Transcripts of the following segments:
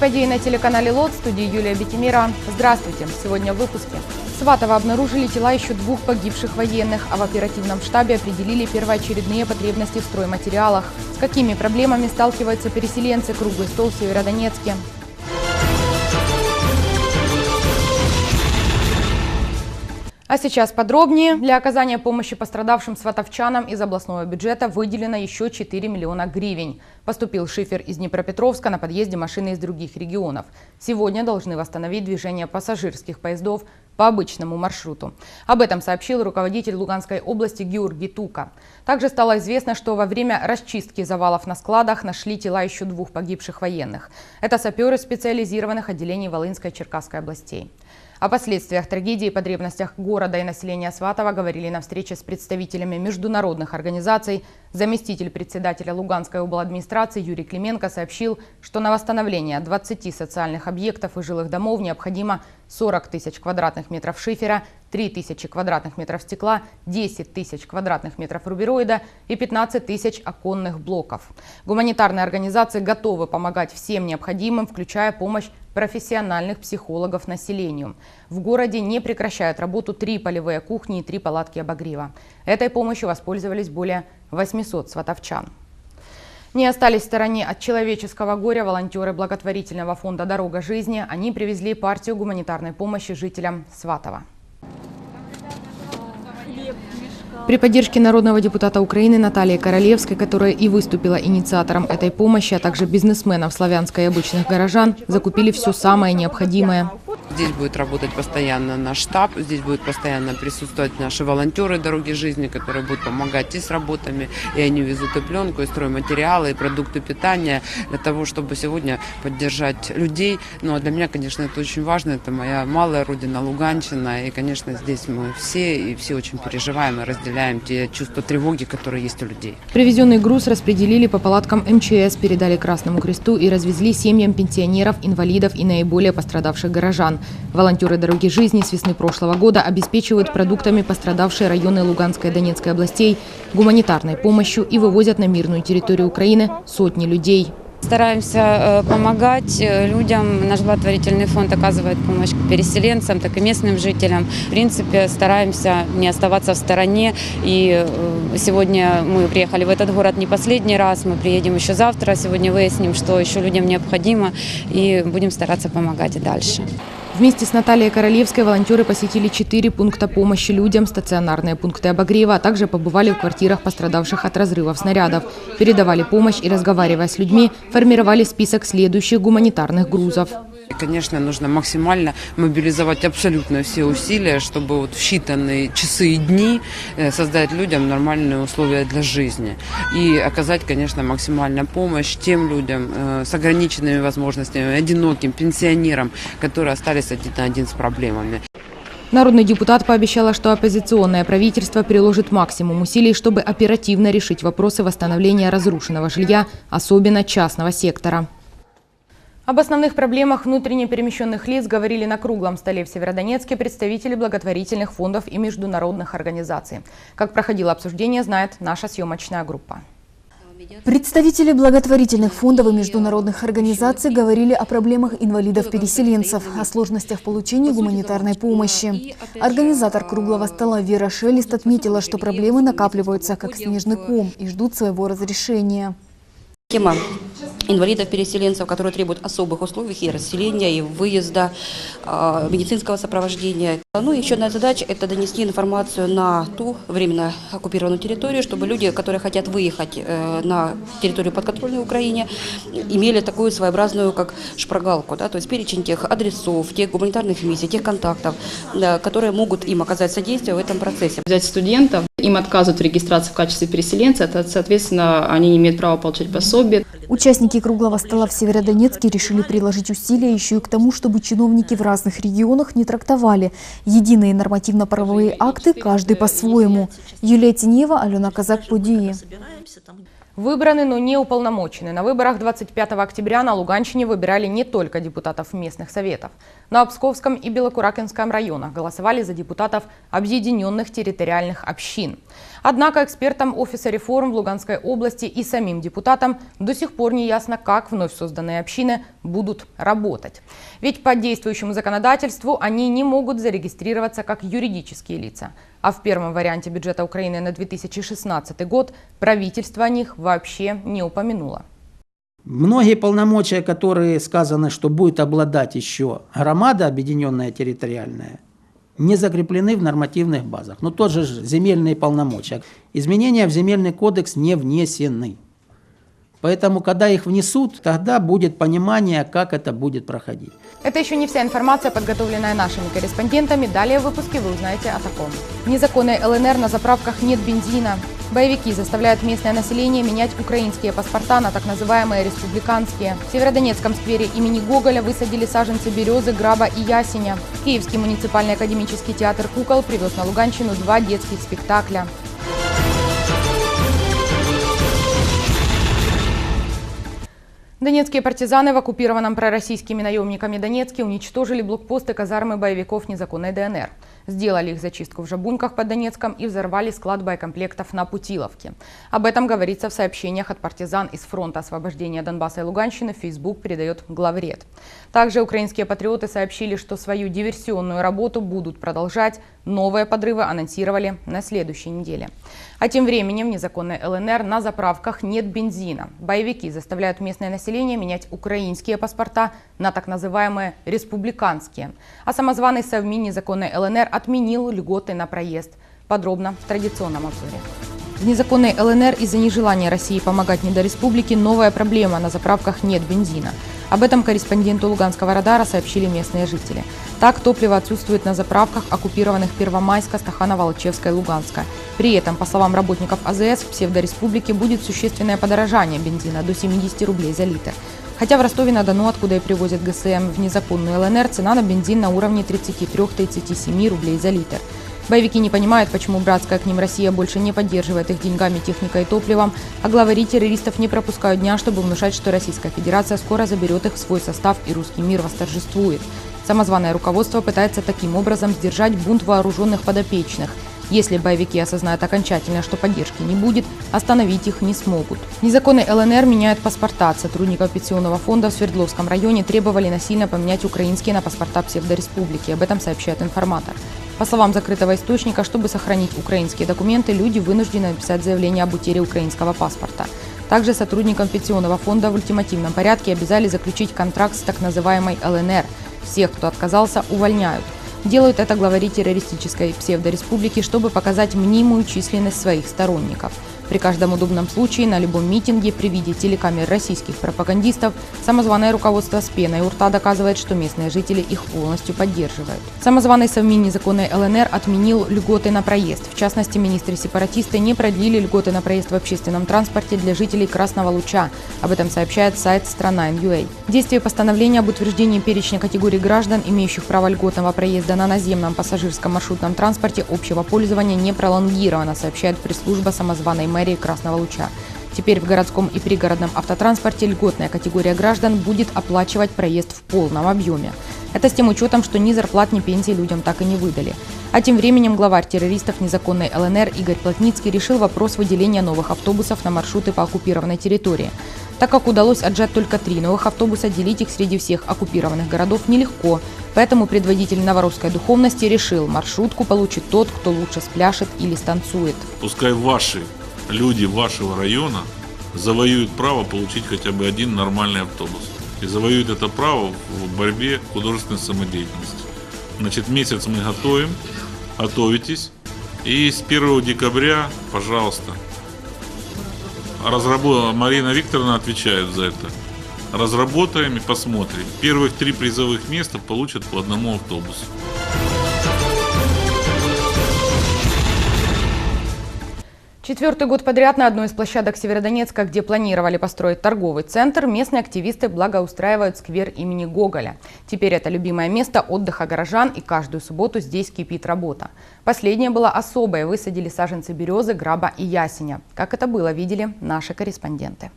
подеи на телеканале ЛОТ, в студии Юлия Бетимира. Здравствуйте. Сегодня в выпуске. В Сватово обнаружили тела еще двух погибших военных, а в оперативном штабе определили первоочередные потребности в стройматериалах. С какими проблемами сталкиваются переселенцы круглый стол в Северодонецке. А сейчас подробнее. Для оказания помощи пострадавшим сватовчанам из областного бюджета выделено еще 4 миллиона гривен. Поступил шифер из Днепропетровска на подъезде машины из других регионов. Сегодня должны восстановить движение пассажирских поездов по обычному маршруту. Об этом сообщил руководитель Луганской области Георгий Тука. Также стало известно, что во время расчистки завалов на складах нашли тела еще двух погибших военных. Это саперы специализированных отделений Волынской и Черкасской областей. О последствиях трагедии и потребностях города и населения Сватова говорили на встрече с представителями международных организаций. Заместитель председателя Луганской обладминистрации Юрий Клименко сообщил, что на восстановление 20 социальных объектов и жилых домов необходимо 40 тысяч квадратных метров шифера, 3 тысячи квадратных метров стекла, 10 тысяч квадратных метров рубероида и 15 тысяч оконных блоков. Гуманитарные организации готовы помогать всем необходимым, включая помощь профессиональных психологов населению. В городе не прекращают работу три полевые кухни и три палатки обогрева. Этой помощью воспользовались более 800 сватовчан. Не остались в стороне от человеческого горя волонтеры благотворительного фонда «Дорога жизни». Они привезли партию гуманитарной помощи жителям Сватова. При поддержке народного депутата Украины Натальи Королевской, которая и выступила инициатором этой помощи, а также бизнесменов славянской и обычных горожан, закупили все самое необходимое. Здесь будет работать постоянно наш штаб, здесь будут постоянно присутствовать наши волонтеры «Дороги жизни», которые будут помогать и с работами, и они везут и пленку, и стройматериалы, и продукты питания для того, чтобы сегодня поддержать людей. Ну а для меня, конечно, это очень важно, это моя малая родина Луганщина, и, конечно, здесь мы все, и все очень переживаем и разделяем те чувства тревоги, которые есть у людей. Привезенный груз распределили по палаткам МЧС, передали Красному Кресту и развезли семьям пенсионеров, инвалидов и наиболее пострадавших горожан. Волонтеры «Дороги жизни» с весны прошлого года обеспечивают продуктами пострадавшие районы Луганской и Донецкой областей, гуманитарной помощью и вывозят на мирную территорию Украины сотни людей. Стараемся э, помогать э, людям. Наш благотворительный фонд оказывает помощь как переселенцам, так и местным жителям. В принципе, стараемся не оставаться в стороне. И э, сегодня мы приехали в этот город не последний раз. Мы приедем еще завтра. Сегодня выясним, что еще людям необходимо. И будем стараться помогать и дальше. Вместе с Натальей Королевской волонтеры посетили четыре пункта помощи людям, стационарные пункты обогрева, а также побывали в квартирах пострадавших от разрывов снарядов, передавали помощь и, разговаривая с людьми, формировали список следующих гуманитарных грузов. Конечно, нужно максимально мобилизовать абсолютно все усилия, чтобы вот в считанные часы и дни э, создать людям нормальные условия для жизни. И оказать, конечно, максимальную помощь тем людям э, с ограниченными возможностями, одиноким, пенсионерам, которые остались один на один с проблемами. Народный депутат пообещала, что оппозиционное правительство приложит максимум усилий, чтобы оперативно решить вопросы восстановления разрушенного жилья, особенно частного сектора. Об основных проблемах внутренне перемещенных лиц говорили на круглом столе в Северодонецке представители благотворительных фондов и международных организаций. Как проходило обсуждение, знает наша съемочная группа. Представители благотворительных фондов и международных организаций говорили о проблемах инвалидов-переселенцев, о сложностях получения гуманитарной помощи. Организатор круглого стола Вера Шелест отметила, что проблемы накапливаются как снежный ком и ждут своего разрешения. Инвалидов-переселенцев, которые требуют особых условий и расселения, и выезда, а, медицинского сопровождения. Ну еще одна задача – это донести информацию на ту временно оккупированную территорию, чтобы люди, которые хотят выехать э, на территорию подконтрольной Украине, имели такую своеобразную, как шпаргалку, да, то есть перечень тех адресов, тех гуманитарных миссий, тех контактов, которые могут им оказать содействие в этом процессе. Взять студентов, им отказывают в регистрации в качестве переселенца, это, соответственно, они не имеют права получать пособие. Участники круглого стола в Северодонецке решили приложить усилия еще и к тому, чтобы чиновники в разных регионах не трактовали единые нормативно-правовые акты, каждый по-своему. Юлия Тинева, Алена Казак, Подии. Выбраны, но не уполномочены. На выборах 25 октября на Луганщине выбирали не только депутатов местных советов. На Псковском и Белокуракинском районах голосовали за депутатов объединенных территориальных общин. Однако экспертам Офиса реформ в Луганской области и самим депутатам до сих пор не ясно, как вновь созданные общины будут работать. Ведь по действующему законодательству они не могут зарегистрироваться как юридические лица. А в первом варианте бюджета Украины на 2016 год правительство о них вообще не упомянуло. Многие полномочия, которые сказано, что будет обладать еще громада объединенная территориальная, не закреплены в нормативных базах. Ну, тот же земельные полномочия. Изменения в земельный кодекс не внесены. Поэтому, когда их внесут, тогда будет понимание, как это будет проходить. Это еще не вся информация, подготовленная нашими корреспондентами. Далее в выпуске вы узнаете о таком. Незаконной ЛНР на заправках нет бензина. Боевики заставляют местное население менять украинские паспорта на так называемые республиканские. В Северодонецком сквере имени Гоголя высадили саженцы березы, граба и ясеня. Киевский муниципальный академический театр «Кукол» привез на Луганщину два детских спектакля. Донецкие партизаны в оккупированном пророссийскими наемниками Донецке уничтожили блокпосты казармы боевиков незаконной ДНР. Сделали их зачистку в Жабуньках под Донецком и взорвали склад боекомплектов на Путиловке. Об этом говорится в сообщениях от партизан из фронта освобождения Донбасса и Луганщины. Facebook передает главред. Также украинские патриоты сообщили, что свою диверсионную работу будут продолжать. Новые подрывы анонсировали на следующей неделе. А тем временем в незаконной ЛНР на заправках нет бензина. Боевики заставляют местное население менять украинские паспорта на так называемые республиканские. А самозваный Совмин незаконной ЛНР отменил льготы на проезд. Подробно в традиционном обзоре. В незаконной ЛНР из-за нежелания России помогать недореспублике новая проблема. На заправках нет бензина. Об этом корреспонденту Луганского радара сообщили местные жители. Так, топливо отсутствует на заправках, оккупированных Первомайска, Стаханова, Алчевска и Луганска. При этом, по словам работников АЗС, в псевдореспублике будет существенное подорожание бензина до 70 рублей за литр. Хотя в Ростове-на-Дону, откуда и привозят ГСМ в незаконную ЛНР, цена на бензин на уровне 33-37 рублей за литр. Боевики не понимают, почему братская к ним Россия больше не поддерживает их деньгами, техникой и топливом, а главари террористов не пропускают дня, чтобы внушать, что Российская Федерация скоро заберет их в свой состав и русский мир восторжествует. Самозваное руководство пытается таким образом сдержать бунт вооруженных подопечных. Если боевики осознают окончательно, что поддержки не будет, остановить их не смогут. Незаконный ЛНР меняют паспорта. От сотрудников пенсионного фонда в Свердловском районе требовали насильно поменять украинские на паспорта псевдореспублики. Об этом сообщает информатор. По словам закрытого источника, чтобы сохранить украинские документы, люди вынуждены написать заявление об утере украинского паспорта. Также сотрудникам пенсионного фонда в ультимативном порядке обязали заключить контракт с так называемой ЛНР. Всех, кто отказался, увольняют. Делают это главари террористической псевдореспублики, чтобы показать мнимую численность своих сторонников. При каждом удобном случае на любом митинге при виде телекамер российских пропагандистов самозваное руководство с пеной у рта доказывает, что местные жители их полностью поддерживают. Самозваный Совмин незаконной ЛНР отменил льготы на проезд. В частности, министры-сепаратисты не продлили льготы на проезд в общественном транспорте для жителей Красного Луча. Об этом сообщает сайт «Страна.ua». Действие постановления об утверждении перечня категорий граждан, имеющих право льготного проезда на наземном пассажирском маршрутном транспорте общего пользования не пролонгировано, сообщает пресс-служба самозваной мэрии мэрии Красного Луча. Теперь в городском и пригородном автотранспорте льготная категория граждан будет оплачивать проезд в полном объеме. Это с тем учетом, что ни зарплат, ни пенсий людям так и не выдали. А тем временем главарь террористов незаконной ЛНР Игорь Плотницкий решил вопрос выделения новых автобусов на маршруты по оккупированной территории. Так как удалось отжать только три новых автобуса, делить их среди всех оккупированных городов нелегко. Поэтому предводитель новорусской духовности решил, маршрутку получит тот, кто лучше спляшет или станцует. Пускай ваши люди вашего района завоюют право получить хотя бы один нормальный автобус. И завоюют это право в борьбе художественной самодеятельности. Значит, месяц мы готовим, готовитесь. И с 1 декабря, пожалуйста, разработ... Марина Викторовна отвечает за это. Разработаем и посмотрим. Первых три призовых места получат по одному автобусу. Четвертый год подряд на одной из площадок Северодонецка, где планировали построить торговый центр, местные активисты благоустраивают сквер имени Гоголя. Теперь это любимое место отдыха горожан, и каждую субботу здесь кипит работа. Последнее было особое. Высадили саженцы березы, граба и ясеня. Как это было, видели наши корреспонденты.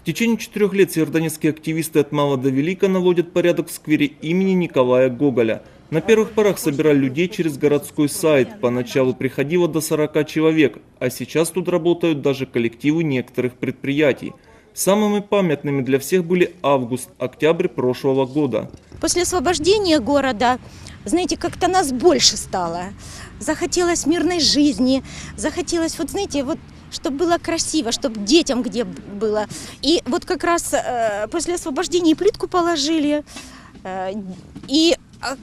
В течение четырех лет северодонецкие активисты от мала до велика наводят порядок в сквере имени Николая Гоголя. На первых порах собирали людей через городской сайт. Поначалу приходило до 40 человек, а сейчас тут работают даже коллективы некоторых предприятий. Самыми памятными для всех были август-октябрь прошлого года. После освобождения города, знаете, как-то нас больше стало. Захотелось мирной жизни, захотелось, вот знаете, вот чтобы было красиво, чтобы детям где было. И вот как раз э, после освобождения плитку положили, э, и, а,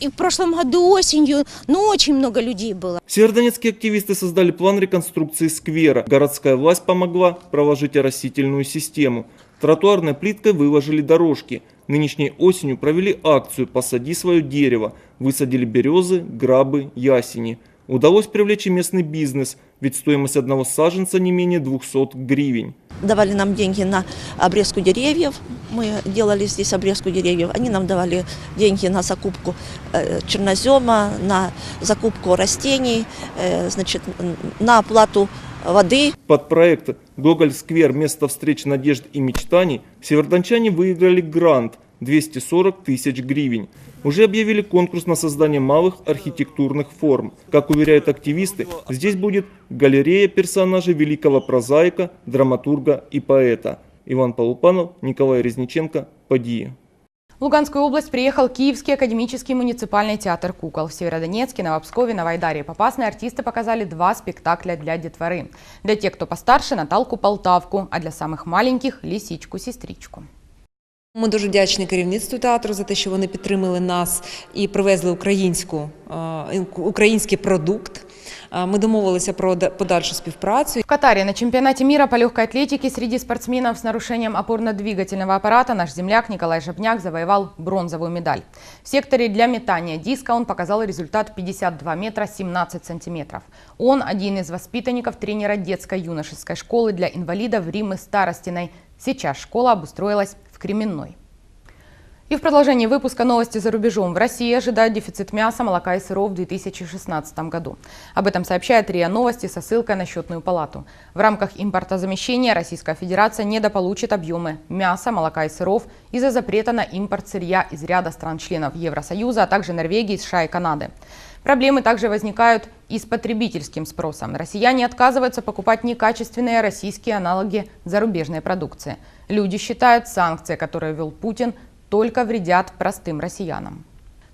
и в прошлом году осенью, ну, очень много людей было. Северодонецкие активисты создали план реконструкции сквера. Городская власть помогла проложить оросительную систему. Тротуарной плиткой выложили дорожки. Нынешней осенью провели акцию «Посади свое дерево». Высадили березы, грабы, ясени. Удалось привлечь и местный бизнес, ведь стоимость одного саженца не менее 200 гривен. давали нам деньги на обрезку деревьев. Мы делали здесь обрезку деревьев. Они нам давали деньги на закупку э, чернозема, на закупку растений, э, значит, на оплату воды. Под проект «Гоголь-сквер. Место встреч надежд и мечтаний» северодончане выиграли грант 240 тысяч гривен. Уже объявили конкурс на создание малых архитектурных форм. Как уверяют активисты, здесь будет галерея персонажей великого прозаика, драматурга и поэта. Иван Полупанов, Николай Резниченко, Падия. В Луганскую область приехал Киевский академический муниципальный театр кукол. В Северодонецке, Новопскове, Новоайдаре и Попасной артисты показали два спектакля для детворы. Для тех, кто постарше – Наталку Полтавку, а для самых маленьких – Лисичку-сестричку. Ми дуже вдячні керівництву театру за те, що вони підтримали нас і привезли українську, е, український продукт. Е, Ми домовилися про да- подальшу співпрацю. В Катаре на чемпионате мира по легкой атлетике среди спортсменов с нарушением опорно-двигательного аппарата наш земляк Николай Жабняк завоевал бронзовую медаль. В секторе для метания диска он показал результат 52 метра 17 сантиметров. Он один из воспитанников тренера детско-юношеской школы для инвалидов Римы Старостиной. Сейчас школа обустроилась в Кременной. И в продолжении выпуска новости за рубежом. В России ожидает дефицит мяса, молока и сыров в 2016 году. Об этом сообщает РИА Новости со ссылкой на счетную палату. В рамках импортозамещения Российская Федерация недополучит объемы мяса, молока и сыров из-за запрета на импорт сырья из ряда стран-членов Евросоюза, а также Норвегии, США и Канады. Проблемы также возникают и с потребительским спросом. Россияне отказываются покупать некачественные российские аналоги зарубежной продукции. Люди считают, санкции, которые ввел Путин, только вредят простым россиянам.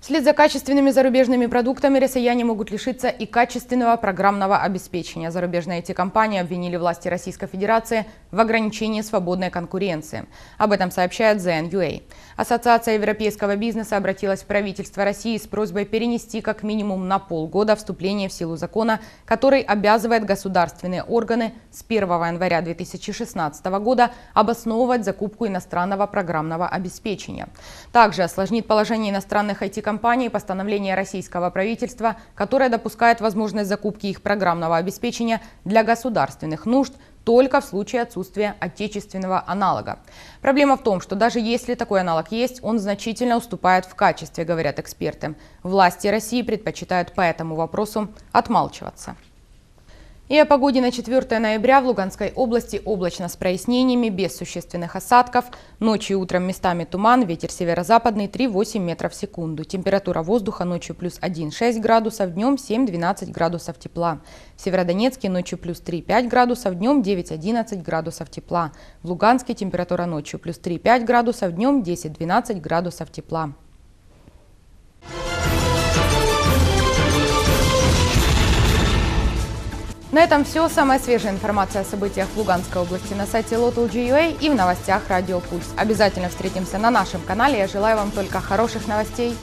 Вслед за качественными зарубежными продуктами россияне могут лишиться и качественного программного обеспечения. Зарубежные IT-компании обвинили власти Российской Федерации в ограничении свободной конкуренции. Об этом сообщает ZN.UA. Ассоциация европейского бизнеса обратилась в правительство России с просьбой перенести как минимум на полгода вступление в силу закона, который обязывает государственные органы с 1 января 2016 года обосновывать закупку иностранного программного обеспечения. Также осложнит положение иностранных IT-компаний постановление российского правительства, которое допускает возможность закупки их программного обеспечения для государственных нужд только в случае отсутствия отечественного аналога. Проблема в том, что даже если такой аналог есть, он значительно уступает в качестве, говорят эксперты. Власти России предпочитают по этому вопросу отмалчиваться. И о погоде на 4 ноября в Луганской области облачно с прояснениями, без существенных осадков. Ночью и утром местами туман, ветер северо-западный 3,8 метров в секунду. Температура воздуха ночью плюс 1,6 градусов, днем 7-12 градусов тепла. В Северодонецке ночью плюс 3,5 градусов, днем 9-11 градусов тепла. В Луганске температура ночью плюс 3,5 градусов, днем 10-12 градусов тепла. На этом все. Самая свежая информация о событиях в Луганской области на сайте Local.ua и в новостях Радио Пульс. Обязательно встретимся на нашем канале. Я желаю вам только хороших новостей